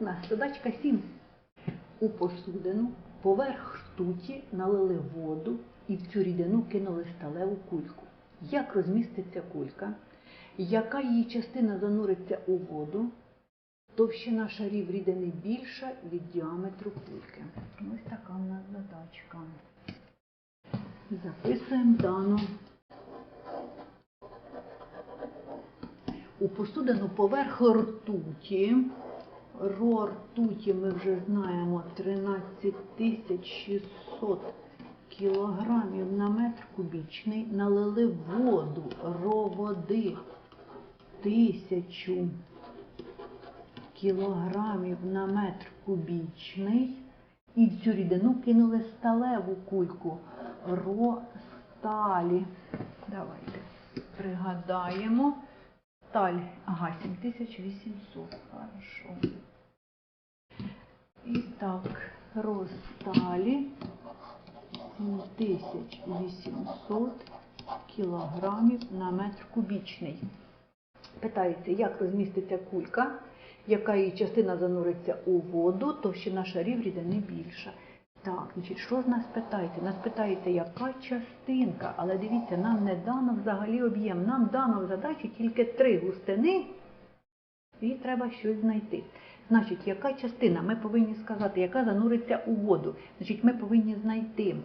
Наступна задачка 7. У посудину поверх ртуті налили воду і в цю рідину кинули сталеву кульку. Як розміститься кулька? Яка її частина зануриться у воду? Товщина шарів рідини більша від діаметру кульки. Ось така в нас задачка. Записуємо дану. У посудину поверх ртуті. Ро ртуті ми вже знаємо 13600 кілограмів на метр кубічний. Налили воду, ро води тисячу кілограмів на метр кубічний. І в цю рідину кинули сталеву кульку. Ро сталі. Давайте пригадаємо. Сталь, ага, 7800. Хорошо. І так, розсталі 7800 кілограмів на метр кубічний. Питається, як розміститься кулька, яка її частина зануриться у воду, товщина шарів рідини більша. Так, значить, що з нас питається? Нас питається, яка частинка, але дивіться, нам не дано взагалі об'єм. Нам дано в задачі тільки три густини, і треба щось знайти. Значить, яка частина? Ми повинні сказати, яка зануриться у воду. Значить, ми повинні знайти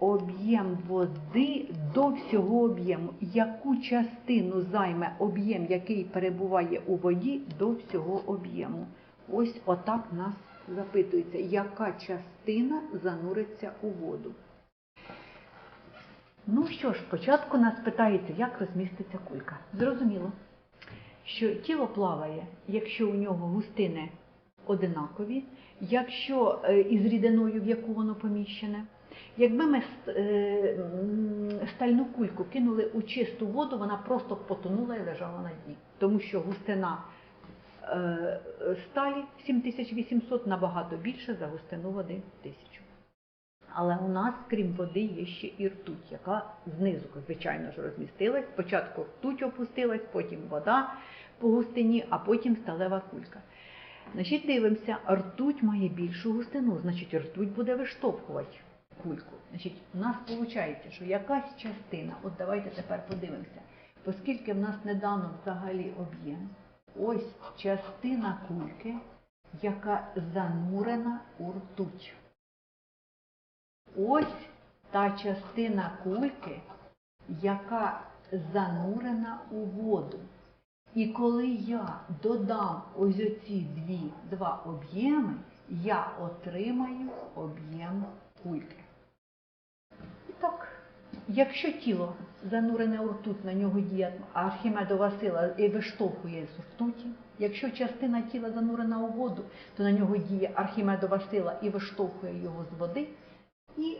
об'єм води до всього об'єму. Яку частину займе об'єм, який перебуває у воді до всього об'єму? Ось отак нас запитується, яка частина зануриться у воду. Ну що ж, спочатку нас питається, як розміститься кулька. Зрозуміло, що тіло плаває, якщо у нього густини одинакові, якщо е, із рідиною, в яку воно поміщене. Якби ми е, стальну кульку кинули у чисту воду, вона просто потонула і лежала на дні, тому що густина е, сталі 7800 набагато більше за густину води 1000. Але у нас, крім води, є ще і ртуть, яка знизу, звичайно ж, розмістилась. Спочатку ртуть опустилась, потім вода по густині, а потім сталева кулька. Значить, дивимося, ртуть має більшу густину, значить, ртуть буде виштовхувати кульку. Значить, у нас виходить, що якась частина, от давайте тепер подивимося, оскільки в нас не дано взагалі об'єм, ось частина кульки, яка занурена у ртуть. Ось та частина кульки, яка занурена у воду. І коли я додам ось оці дві, два об'єми, я отримаю об'єм кульки. І так, якщо тіло занурене у ртуть, на нього діє Архімедова сила і виштовхує з ртуті, якщо частина тіла занурена у воду, то на нього діє Архімедова сила і виштовхує його з води. І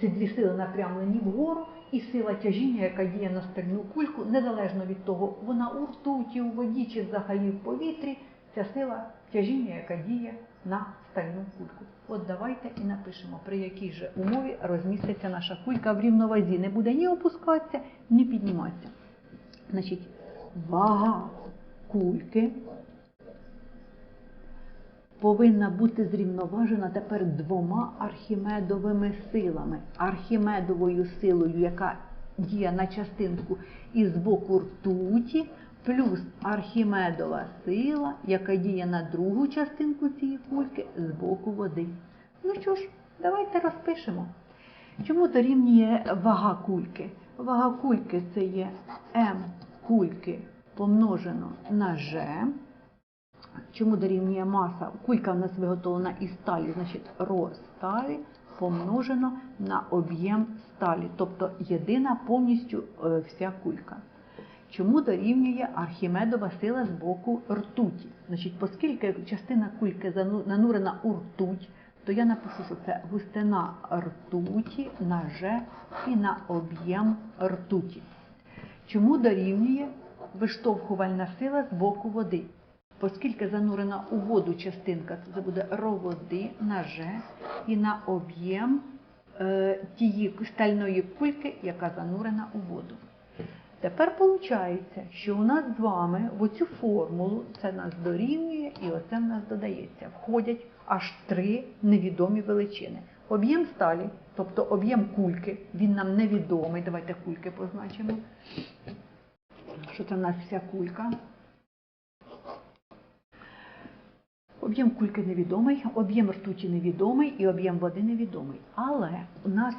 ці дві сили напрямлені вгору, і сила тяжіння, яка діє на стальну кульку, незалежно від того, вона у ртуті, у воді чи взагалі в повітрі, ця сила тяжіння, яка діє на стальну кульку. От давайте і напишемо, при якій же умові розміститься наша кулька в рівновазі. Не буде ні опускатися, ні підніматися. Значить, вага кульки повинна бути зрівноважена тепер двома архімедовими силами. Архімедовою силою, яка діє на частинку із боку ртуті, плюс архімедова сила, яка діє на другу частинку цієї кульки з боку води. Ну що ж, давайте розпишемо. Чому дорівнює вага кульки? Вага кульки це є М кульки помножено на G. Чому дорівнює маса? Кулька в нас виготовлена із сталі, значить ро сталі помножено на об'єм сталі, тобто єдина повністю е, вся кулька. Чому дорівнює Архімедова сила з боку ртуті? Значить, оскільки частина кульки нанурена у ртуть, то я напишу, що це густина ртуті на Ж і на об'єм ртуті. Чому дорівнює виштовхувальна сила з боку води? Оскільки занурена у воду частинка, це буде ро води на Ж і на об'єм е, тієї стальної кульки, яка занурена у воду. Тепер виходить, що у нас з вами в оцю формулу це нас дорівнює і оце в нас додається. Входять аж три невідомі величини. Об'єм сталі, тобто об'єм кульки, він нам невідомий. Давайте кульки позначимо. Що це в нас вся кулька? Об'єм кульки невідомий, об'єм ртуті невідомий і об'єм води невідомий. Але у нас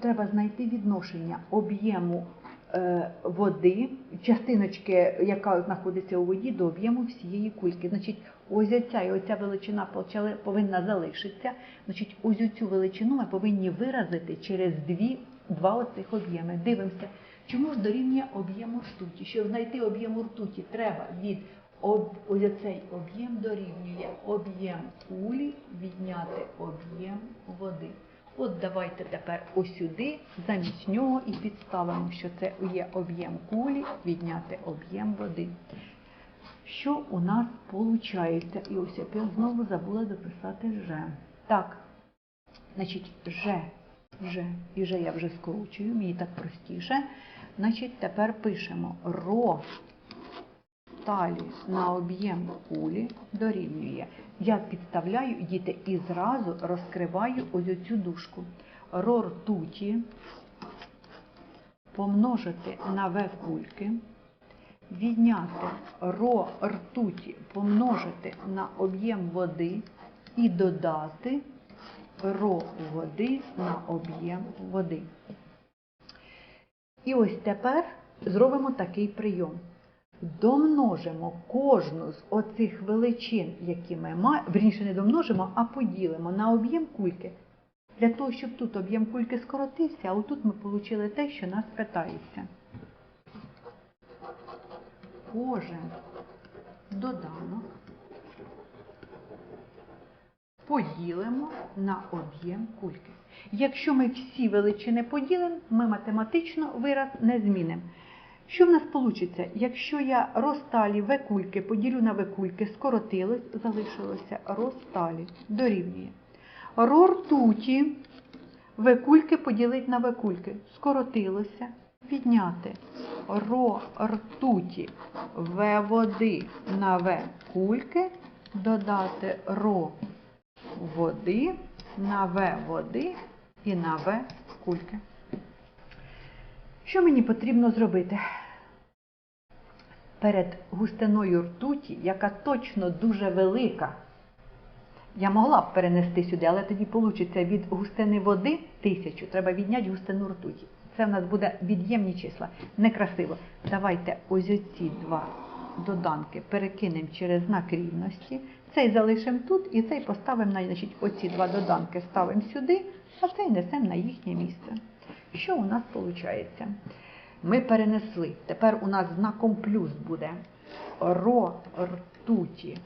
треба знайти відношення об'єму е, води, частиночки, яка знаходиться у воді, до об'єму всієї кульки. Значить, ось оця і оця величина повинна залишитися. Значить, ось цю величину ми повинні виразити через дві, два оцих об'єми. Дивимося, чому ж дорівнює об'єму ртуті? Щоб знайти об'єм ртуті, треба від об, цей об'єм дорівнює об'єм кулі відняти об'єм води. От давайте тепер ось сюди замість нього і підставимо, що це є об'єм кулі відняти об'єм води. Що у нас виходить? І ось я знову забула дописати Ж. Так, значить, Ж, Ж, і Ж я вже скручую, мені так простіше. Значить, тепер пишемо ро сталі на об'єм кулі дорівнює. Я підставляю, діти, і зразу розкриваю ось цю дужку. Ро ртуті помножити на В кульки, відняти ро ртуті помножити на об'єм води і додати ро води на об'єм води. І ось тепер зробимо такий прийом. Домножимо кожну з оцих величин, які ми маємо, вірніше не домножимо, а поділимо на об'єм кульки. Для того, щоб тут об'єм кульки скоротився, а отут ми отримали те, що нас питається. Кожен доданок поділимо на об'єм кульки. Якщо ми всі величини поділимо, ми математично вираз не змінимо. Що в нас вийде? Якщо я розталі В кульки поділю на В кульки, скоротилось, залишилося розталі, дорівнює. Ро ртуті В кульки поділити на В кульки, скоротилося, відняти. Ро ртуті В води на В кульки, додати ро води на В води і на В кульки. Що мені потрібно зробити? Перед густиною ртуті, яка точно дуже велика, я могла б перенести сюди, але тоді вийде від густини води тисячу, треба відняти густину ртуті. Це в нас буде від'ємні числа. Некрасиво. Давайте ось оці два доданки перекинемо через знак рівності. Цей залишимо тут і цей поставимо на значить, оці два доданки ставимо сюди, а цей несемо на їхнє місце. Що у нас виходить? Ми перенесли. Тепер у нас знаком плюс буде ро ртуті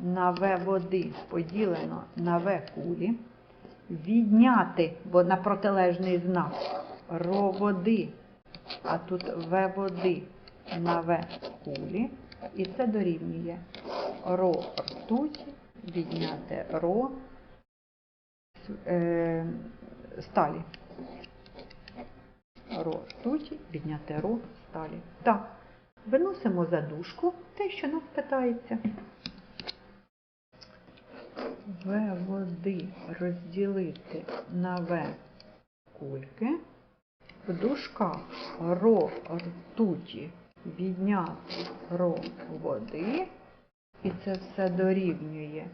на В води поділено на В кулі. Відняти, бо на протилежний знак ро води, а тут В води на В кулі. І це дорівнює ро ртуті відняти ро е, сталі ро ртуті, відняти ро сталі. Так, виносимо за дужку те, що нас питається. В води розділити на В кульки. В дужках ро ртуті відняти ро води. І це все дорівнює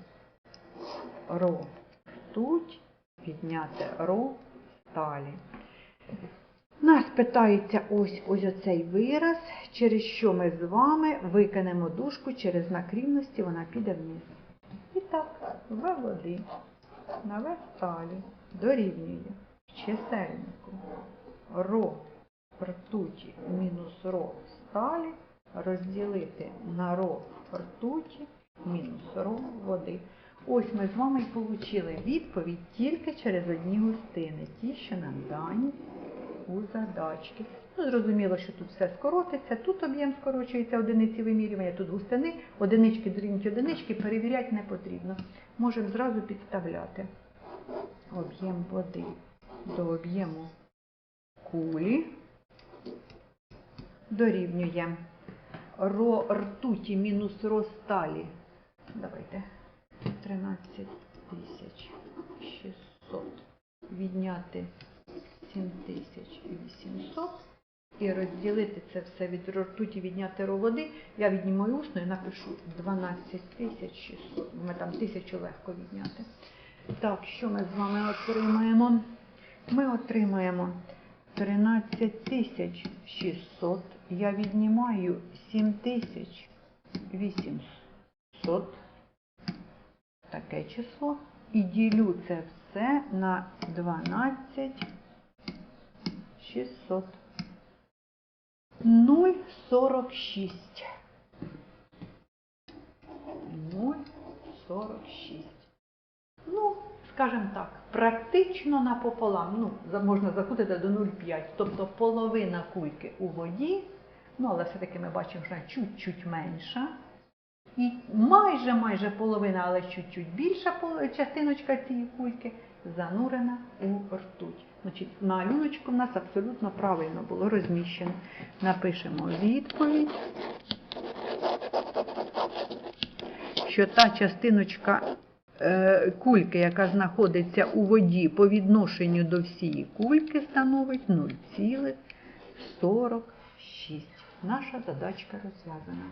ро ртуть відняти ро сталі. Нас питається ось ось оцей вираз, через що ми з вами викинемо дужку через знак рівності, вона піде вниз. І так, В води на В сталі дорівнює чисельнику ро ртуті мінус ро сталі розділити на ро ртуті мінус ро води. Ось ми з вами і отримали відповідь тільки через одні густини, ті, що нам дані у задачки. Ну, зрозуміло, що тут все скоротиться, тут об'єм скорочується одиниці вимірювання, тут густини, одинички дорівнюють одинички, перевіряти не потрібно. Можемо зразу підставляти об'єм води до об'єму кулі дорівнює ро ртуті мінус ро сталі. Давайте. 13 тисяч 600 відняти 7800 і розділити це все від ртуті відняти води. Я відніму усно і напишу 12 тисяч 600. Ми там тисячу легко відняти. Так, що ми з вами отримаємо? Ми отримаємо 13 600. Я віднімаю 7 тисяч 800. Таке число. І ділю це все на 12 600. 0,46. 0,46. Ну, скажімо так, практично напополам. Ну, можна заходити до 0,5, тобто половина кульки у воді, ну, але все-таки ми бачимо, що вона чуть-чуть менша. І майже майже половина, але чуть-чуть більша частиночка цієї кульки занурена у ртуть. Значить, малюночку в нас абсолютно правильно було розміщено. Напишемо відповідь, що та частиночка е, кульки, яка знаходиться у воді по відношенню до всієї кульки, становить 0,46. Наша задачка розв'язана.